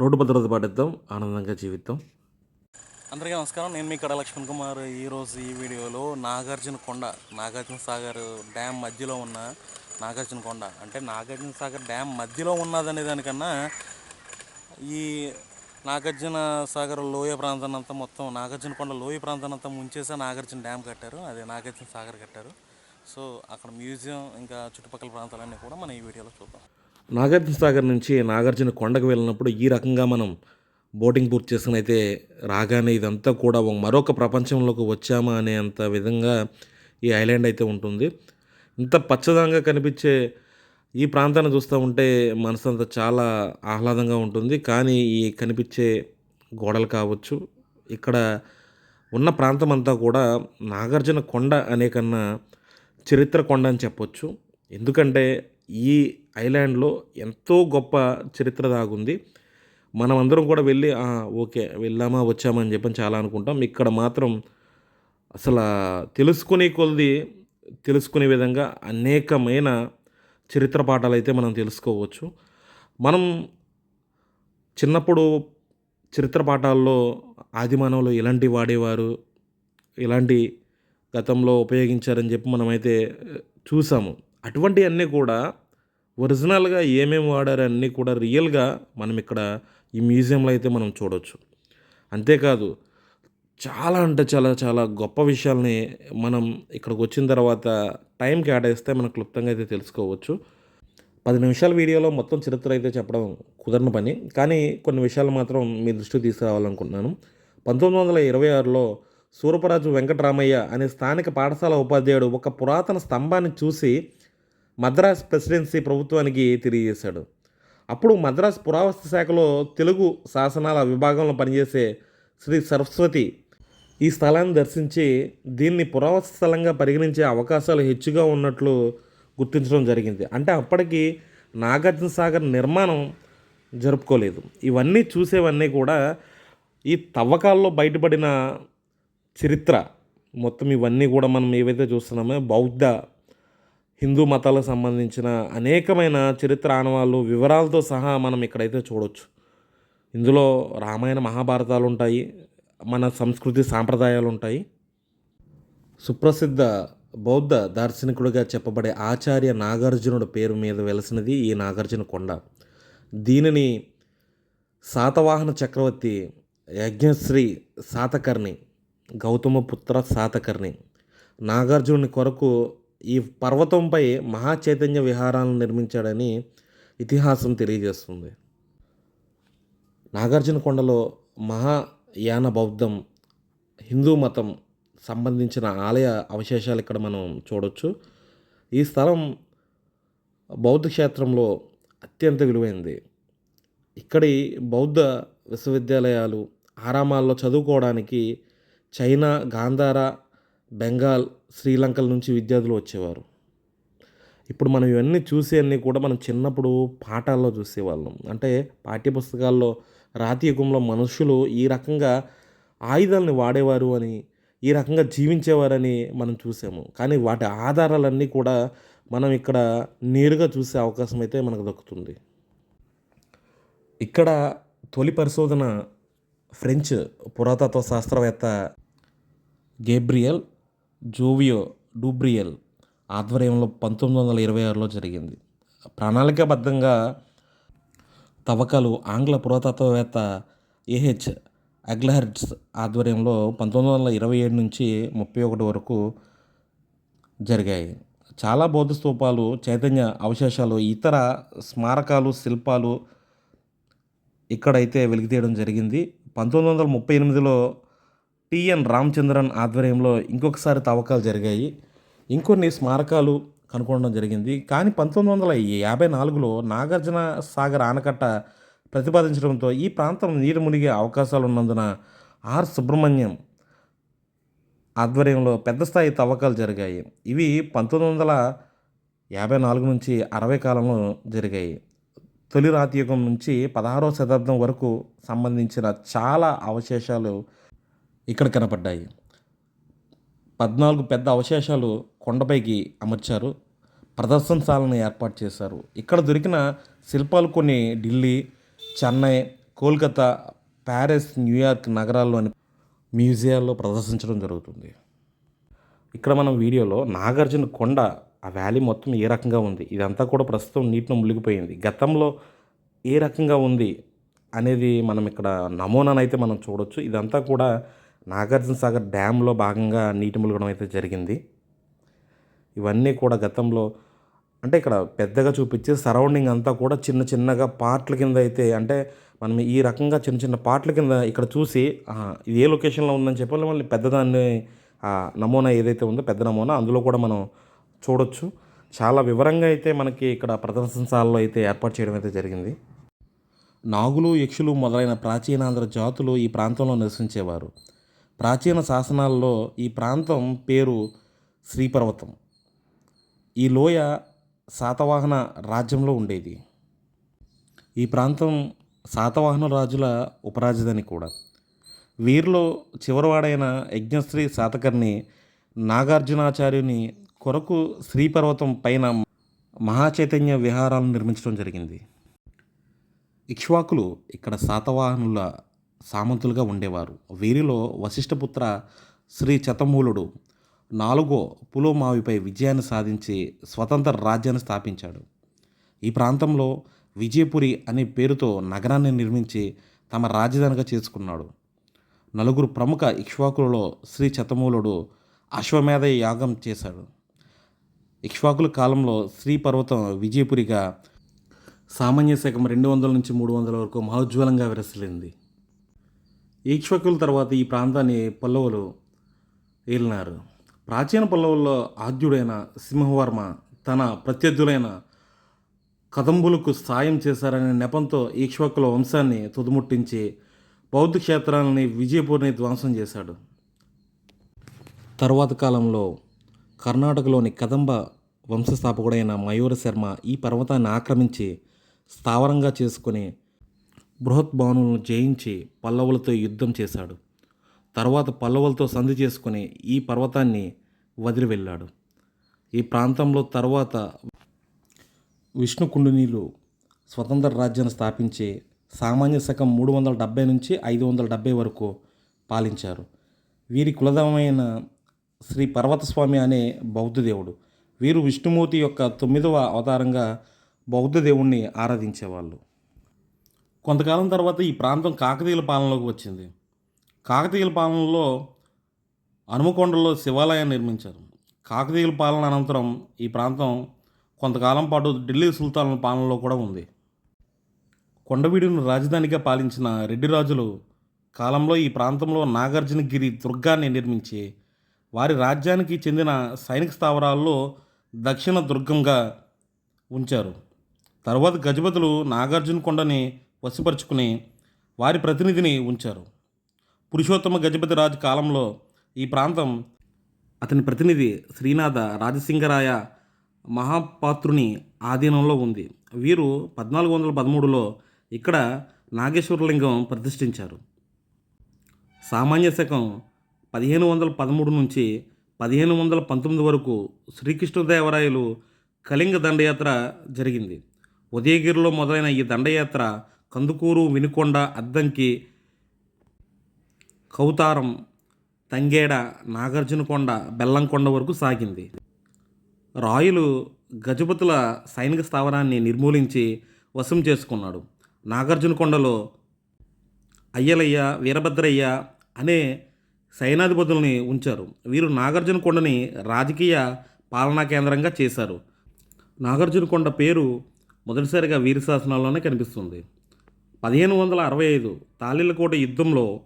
Road భద్రత పాటిద్దాం ఆనందంగా జీవిద్దాం. అందరికీ నమస్కారం. నేను మీ కడ లక్ష్మణ్ కుమార్. ఈరోజు ఈ వీడియోలో నాగార్జున కొండ నాగార్జున సాగర్ డ్యామ్ మధ్యలో ఉన్న నాగార్జున కొండ. అంటే నాగార్జున సాగర్ డ్యామ్ మధ్యలో ఉన్నదనే దానికన్నా ఈ నాగార్జున సాగర్ లోయ ప్రాంతాన్ని అంతా మొత్తం నాగార్జున కొండ లోయ ప్రాంతాన్ని అంతా ముంచేసే నాగార్జున డ్యామ్ కట్టారు. అదే నాగార్జున సాగర్ కట్టారు. సో అక్కడ మ్యూజియం ఇంకా చుట్టుపక్కల ప్రాంతాలన్నీ కూడా మనం ఈ వీడియోలో చూద్దాం. నాగార్జున సాగర్ నుంచి నాగార్జున కొండకు వెళ్ళినప్పుడు ఈ రకంగా మనం బోటింగ్ పూర్తి చేసుకుని అయితే రాగానే ఇదంతా కూడా ఒక మరొక ప్రపంచంలోకి వచ్చామా అనే అంత విధంగా ఈ ఐలాండ్ అయితే ఉంటుంది. ఇంత పచ్చదంగా కనిపించే ఈ ప్రాంతాన్ని చూస్తూ ఉంటే మనసు అంతా చాలా ఆహ్లాదంగా ఉంటుంది. కానీ ఈ కనిపించే గోడలు కావచ్చు ఇక్కడ ఉన్న ప్రాంతం అంతా కూడా నాగార్జున కొండ అనే కన్నా చరిత్ర కొండ అని చెప్పొచ్చు. ఎందుకంటే ఈ ఐలాండ్లో ఎంతో గొప్ప చరిత్ర దాగుంది. మనం అందరం కూడా వెళ్ళి ఓకే వెళ్ళామా వచ్చామా అని చెప్పని చాలా అనుకుంటాం. ఇక్కడ మాత్రం అసలు తెలుసుకునే కొలది తెలుసుకునే విధంగా అనేకమైన చరిత్ర పాఠాలు అయితే మనం తెలుసుకోవచ్చు. మనం చిన్నప్పుడు చరిత్ర పాఠాల్లో ఆదిమానవులు ఎలాంటి వాడేవారు ఎలాంటి గతంలో ఉపయోగించారని చెప్పి మనమైతే చూసాము. అటువంటివన్నీ కూడా ఒరిజినల్గా ఏమేమి వాడారు అన్నీ కూడా రియల్గా మనం ఇక్కడ ఈ మ్యూజియంలో అయితే మనం చూడవచ్చు అంతేకాదు చాలా అంటే చాలా చాలా గొప్ప విషయాల్ని మనం ఇక్కడికి వచ్చిన తర్వాత టైం కేటాయిస్తే మనం క్లుప్తంగా అయితే తెలుసుకోవచ్చు. పది నిమిషాల వీడియోలో మొత్తం చరిత్ర అయితే చెప్పడం కుదరని పని. కానీ కొన్ని విషయాలు మాత్రం మీ దృష్టికి తీసుకురావాలనుకుంటున్నాను. పంతొమ్మిది వందల ఇరవై ఆరులో సూరపరాజు వెంకటరామయ్య అనే స్థానిక పాఠశాల ఉపాధ్యాయుడు ఒక పురాతన స్తంభాన్ని చూసి మద్రాస్ ప్రెసిడెన్సీ ప్రభుత్వానికి తెలియజేశాడు. అప్పుడు మద్రాస్ పురావస్తు శాఖలో తెలుగు శాసనాల విభాగంలో పనిచేసే శ్రీ సరస్వతి ఈ స్థలాన్ని దర్శించి దీన్ని పురావస్తు స్థలంగా పరిగణించే అవకాశాలు హెచ్చుగా ఉన్నట్లు గుర్తించడం జరిగింది. అంటే అప్పటికి నాగార్జున సాగర్ నిర్మాణం జరుపుకోలేదు. ఇవన్నీ చూసేవన్నీ కూడా ఈ తవ్వకాల్లో బయటపడిన చరిత్ర మొత్తం ఇవన్నీ కూడా మనం ఏవైతే చూస్తున్నామో బౌద్ధ హిందూ మతాలకు సంబంధించిన అనేకమైన చరిత్ర ఆనవాళ్ళు వివరాలతో సహా మనం ఇక్కడైతే చూడొచ్చు. ఇందులో రామాయణ మహాభారతాలు ఉంటాయి మన సంస్కృతి సాంప్రదాయాలు ఉంటాయి. సుప్రసిద్ధ బౌద్ధ దార్శనికుడిగా చెప్పబడే ఆచార్య నాగార్జునుడి పేరు మీద వెలసినది ఈ నాగార్జున కొండ. దీనిని శాతవాహన చక్రవర్తి యజ్ఞశ్రీ శాతకర్ణి గౌతమపుత్ర శాతకర్ణి నాగార్జునుని కొరకు ఈ పర్వతంపై మహా చైతన్య విహారాలను నిర్మించాడని ఇతిహాసం తెలియజేస్తుంది. నాగార్జున కొండలో మహాయాన బౌద్ధం హిందూ మతం సంబంధించిన ఆలయ అవశేషాలు ఇక్కడ మనం చూడొచ్చు. ఈ స్థలం బౌద్ధ క్షేత్రంలో అత్యంత విలువైంది. ఇక్కడి బౌద్ధ విశ్వవిద్యాలయాలు ఆరామాల్లో చదువుకోవడానికి చైనా గాంధార బెంగాల్ శ్రీలంకల నుంచి విద్యార్థులు వచ్చేవారు. ఇప్పుడు మనం ఇవన్నీ చూసేవన్నీ అన్నీ కూడా మనం చిన్నప్పుడు పాఠాల్లో చూసేవాళ్ళం. అంటే పాఠ్యపుస్తకాల్లో రాతి యుగంలో మనుషులు ఈ రకంగా ఆయుధాలని వాడేవారు అని ఈ రకంగా జీవించేవారని మనం చూసాము. కానీ వాటి ఆధారాలన్నీ కూడా మనం ఇక్కడ నేరుగా చూసే అవకాశం అయితే మనకు దక్కుతుంది. ఇక్కడ తొలి పరిశోధన ఫ్రెంచ్ పురాతత్వ శాస్త్రవేత్త గేబ్రియల్ జోవియో డూబ్రియల్ ఆధ్వర్యంలో పంతొమ్మిది వందల ఇరవై ఆరులో జరిగింది. ప్రణాళికాబద్ధంగా తవ్వకాలు ఆంగ్ల పురాతత్వవేత్త ఏహెచ్ అగ్లహర్ట్స్ ఆధ్వర్యంలో పంతొమ్మిది వందల ఇరవై ఏడు నుంచి ముప్పై ఒకటి వరకు జరిగాయి. చాలా బౌద్ధ స్తూపాలు చైతన్య అవశేషాలు ఇతర స్మారకాలు శిల్పాలు ఇక్కడైతే వెలికితీయడం జరిగింది. పంతొమ్మిది వందల ముప్పై ఎనిమిదిలో టిఎన్ రామచంద్రన్ ఆధ్వర్యంలో ఇంకొకసారి తవ్వకాలు జరిగాయి. ఇంకొన్ని స్మారకాలు కనుక్కోవడం జరిగింది. కానీ పంతొమ్మిది వందల యాభై నాలుగులో నాగార్జున సాగర్ ఆనకట్ట ప్రతిపాదించడంతో ఈ ప్రాంతం నీరు మునిగే అవకాశాలు ఉన్నందున ఆర్ సుబ్రహ్మణ్యం ఆధ్వర్యంలో పెద్ద స్థాయి తవ్వకాలు జరిగాయి. ఇవి పంతొమ్మిది వందల యాభై నాలుగు నుంచి అరవై కాలంలో జరిగాయి. తొలి రాతి యుగం నుంచి పదహారవ శతాబ్దం వరకు సంబంధించిన చాలా అవశేషాలు ఇక్కడ కనపడ్డాయి. పద్నాలుగు పెద్ద అవశేషాలు కొండపైకి అమర్చారు. ప్రదర్శనశాలను ఏర్పాటు చేశారు. ఇక్కడ దొరికిన శిల్పాలు కొన్ని Delhi Chennai Kolkata Paris New York నగరాల్లోని మ్యూజియాల్లో ప్రదర్శించడం జరుగుతుంది. ఇక్కడ మనం వీడియోలో నాగార్జున కొండ ఆ వ్యాలీ మొత్తం ఏ రకంగా ఉంది? ఇదంతా కూడా ప్రస్తుతం నీటిలో మునిగిపోయింది. గతంలో ఏ రకంగా ఉంది అనేది మనం ఇక్కడ నమూనానైతే మనం చూడొచ్చు. ఇదంతా కూడా నాగార్జున సాగర్ డ్యాంలో భాగంగా నీటి ములగడం అయితే జరిగింది. ఇవన్నీ కూడా గతంలో అంటే ఇక్కడ పెద్దగా చూపించే సరౌండింగ్ అంతా కూడా చిన్న చిన్నగా పార్ట్ల కింద అయితే అంటే మనం ఈ రకంగా చిన్న చిన్న పార్ట్ల కింద ఇక్కడ చూసి ఇది ఏ లొకేషన్లో ఉందని చెప్పి మళ్ళీ పెద్దదాన్ని నమూనా ఏదైతే ఉందో పెద్ద నమూనా అందులో కూడా మనం చూడొచ్చు. చాలా వివరంగా అయితే మనకి ఇక్కడ ప్రదర్శనశాలలో అయితే ఏర్పాటు చేయడం అయితే జరిగింది. నాగులు యక్షులు మొదలైన ప్రాచీనాంధ్ర జాతులు ఈ ప్రాంతంలో నివసించేవారు. ప్రాచీన శాసనాల్లో ఈ ప్రాంతం పేరు శ్రీపర్వతం. ఈ లోయ శాతవాహన రాజ్యంలో ఉండేది. ఈ ప్రాంతం శాతవాహన రాజుల ఉపరాజధాని కూడా. వీరిలో చివరివాడైన యజ్ఞశ్రీ శాతకర్ణి నాగార్జునాచార్యుని కొరకు శ్రీపర్వతం పైన మహాచైతన్య విహారాలను నిర్మించడం జరిగింది. ఇక్ష్వాకులు ఇక్కడ శాతవాహనుల సామంతులుగా ఉండేవారు. వీరిలో వశిష్ఠపుత్ర శ్రీ చతమూలుడు నాలుగో పులోమావిపై విజయాన్ని సాధించి స్వతంత్ర రాజ్యాన్ని స్థాపించాడు. ఈ ప్రాంతంలో విజయపురి అనే పేరుతో నగరాన్ని నిర్మించి తమ రాజధానిగా చేసుకున్నాడు. నలుగురు ప్రముఖ ఇక్ష్వాకులలో శ్రీ చతమూలుడు అశ్వమేధ యాగం చేశాడు. ఇక్ష్వాకుల కాలంలో శ్రీ పర్వతం విజయపురిగా సామాన్య శకం రెండు వందల నుంచి మూడు వందల వరకు మహోజ్వలంగా విరసిలింది ఈక్ష్వకుల తర్వాత ఈ ప్రాంతాన్ని పల్లవులు ఏలినారు. ప్రాచీన పల్లవుల్లో ఆద్యుడైన సింహవర్మ తన ప్రత్యర్థులైన కదంబులకు సాయం చేశారనే నెపంతో ఈక్ష్వకుల వంశాన్ని తుదముట్టించి బౌద్ధ క్షేత్రాలని విజయపూర్ని ధ్వంసం చేశాడు. తరువాత కాలంలో కర్ణాటకలోని కదంబ వంశస్థాపకుడైన మయూర శర్మ ఈ పర్వతాన్ని ఆక్రమించి స్థావరంగా చేసుకుని బృహత్భానులను జయించి పల్లవులతో యుద్ధం చేశాడు. తర్వాత పల్లవులతో సంధి చేసుకుని ఈ పర్వతాన్ని వదిలి వెళ్ళాడు ఈ ప్రాంతంలో తర్వాత విష్ణుకుండినీలు స్వతంత్ర రాజ్యాన్ని స్థాపించి సామాన్య శకం మూడు వందల డెబ్బై నుంచి ఐదు వందల డెబ్బై వరకు పాలించారు. వీరి కులదమైన శ్రీ పర్వతస్వామి అనే బౌద్ధ దేవుడు వీరు విష్ణుమూర్తి యొక్క తొమ్మిదవ అవతారంగా బౌద్ధ దేవుణ్ణి ఆరాధించేవాళ్ళు. కొంతకాలం తర్వాత ఈ ప్రాంతం కాకతీయుల పాలనలోకి వచ్చింది. కాకతీయుల పాలనలో హనుమకొండలో శివాలయాన్ని నిర్మించారు. కాకతీయుల పాలన అనంతరం ఈ ప్రాంతం కొంతకాలం పాటు ఢిల్లీ సుల్తానుల పాలనలో కూడా ఉంది. కొండవీడును రాజధానిగా పాలించిన రెడ్డి రాజులు కాలంలో ఈ ప్రాంతంలో నాగార్జునగిరి దుర్గాన్ని నిర్మించి వారి రాజ్యానికి చెందిన సైనిక స్థావరాల్లో దక్షిణ దుర్గంగా ఉంచారు. తర్వాత గజపతులు నాగార్జున కొండని వశపరుచుకుని వారి ప్రతినిధిని ఉంచారు. పురుషోత్తమ గజపతి రాజు కాలంలో ఈ ప్రాంతం అతని ప్రతినిధి శ్రీనాథ రాజసింగరాయ మహాపాత్రుని ఆధీనంలో ఉంది. వీరు పద్నాలుగు వందల పదమూడులో ఇక్కడ నాగేశ్వరలింగం ప్రతిష్ఠించారు. సామాన్య శకం పదిహేను వందల పదమూడు నుంచి పదిహేను వందల పంతొమ్మిది వరకు శ్రీకృష్ణదేవరాయలు కళింగ దండయాత్ర జరిగింది. ఉదయగిరిలో మొదలైన ఈ దండయాత్ర కందుకూరు వినుకొండ అద్దంకి కౌతారం తంగేడ నాగార్జునకొండ బెల్లంకొండ వరకు సాగింది. రాయులు గజపతుల సైనిక స్థావరాన్ని నిర్మూలించి వశం చేసుకున్నాడు. నాగార్జునకొండలో అయ్యలయ్య వీరభద్రయ్య అనే సైనాధిపతుల్ని ఉంచారు. వీరు నాగార్జునకొండని రాజకీయ పాలనా కేంద్రంగా చేశారు. నాగార్జునకొండ పేరు మొదటిసారిగా వీర శాసనాల్లోనే కనిపిస్తుంది. పదిహేను వందల అరవై ఐదు తాళిలకోట యుద్ధంలో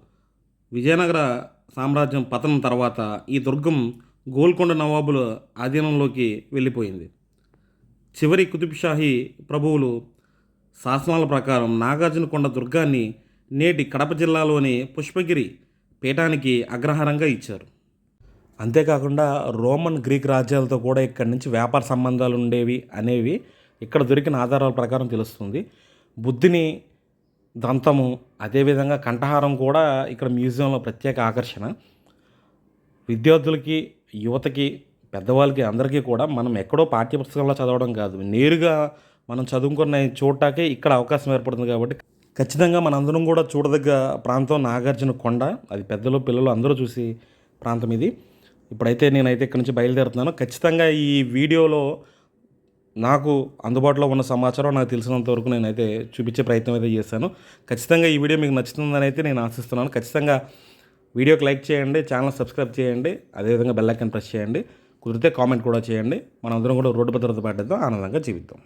విజయనగర సామ్రాజ్యం పతనం తర్వాత ఈ దుర్గం గోల్కొండ నవాబుల ఆధీనంలోకి వెళ్ళిపోయింది. చివరి కుతుబ్షాహీ ప్రభువులు శాసనాల ప్రకారం నాగార్జునకొండ దుర్గాన్ని నేటి కడప జిల్లాలోని పుష్పగిరి పీఠానికి అగ్రహారంగా ఇచ్చారు. అంతేకాకుండా రోమన్ గ్రీక్ రాజ్యాలతో కూడా ఇక్కడి నుంచి వ్యాపార సంబంధాలు ఉండేవి అనేవి ఇక్కడ దొరికిన ఆధారాల ప్రకారం తెలుస్తుంది. బుద్ధిని దంతము అదేవిధంగా కంఠహారం కూడా ఇక్కడ మ్యూజియంలో ప్రత్యేక ఆకర్షణ. విద్యార్థులకి యువతకి పెద్దవాళ్ళకి అందరికీ కూడా మనం ఎక్కడో పాఠ్యపుస్తకంలో చదవడం కాదు. నేరుగా మనం చదువుకున్న చూడటాకే ఇక్కడ అవకాశం ఏర్పడుతుంది కాబట్టి ఖచ్చితంగా మనందరం కూడా చూడదగ్గ ప్రాంతం నాగార్జున కొండ. అది పెద్దలు పిల్లలు అందరూ చూసి ప్రాంతం ఇది. ఇప్పుడైతే నేనైతే ఇక్కడ నుంచి బయలుదేరుతున్నాను. ఖచ్చితంగా ఈ వీడియోలో నాకు అందుబాటులో ఉన్న సమాచారం నాకు తెలిసినంత వరకు నేనైతే చూపించే ప్రయత్నం అయితే చేశాను ఖచ్చితంగా ఈ వీడియో మీకు నచ్చుతుందని అయితే నేను ఆశిస్తున్నాను. ఖచ్చితంగా వీడియోకి లైక్ చేయండి ఛానల్ సబ్స్క్రైబ్ చేయండి అదేవిధంగా బెల్ ఐకాన్ ప్రెస్ చేయండి కుదిరితే కామెంట్ కూడా చేయండి. మనందరం కూడా రోడ్డు భద్రత పాటిద్దాం ఆనందంగా జీవిద్దాం.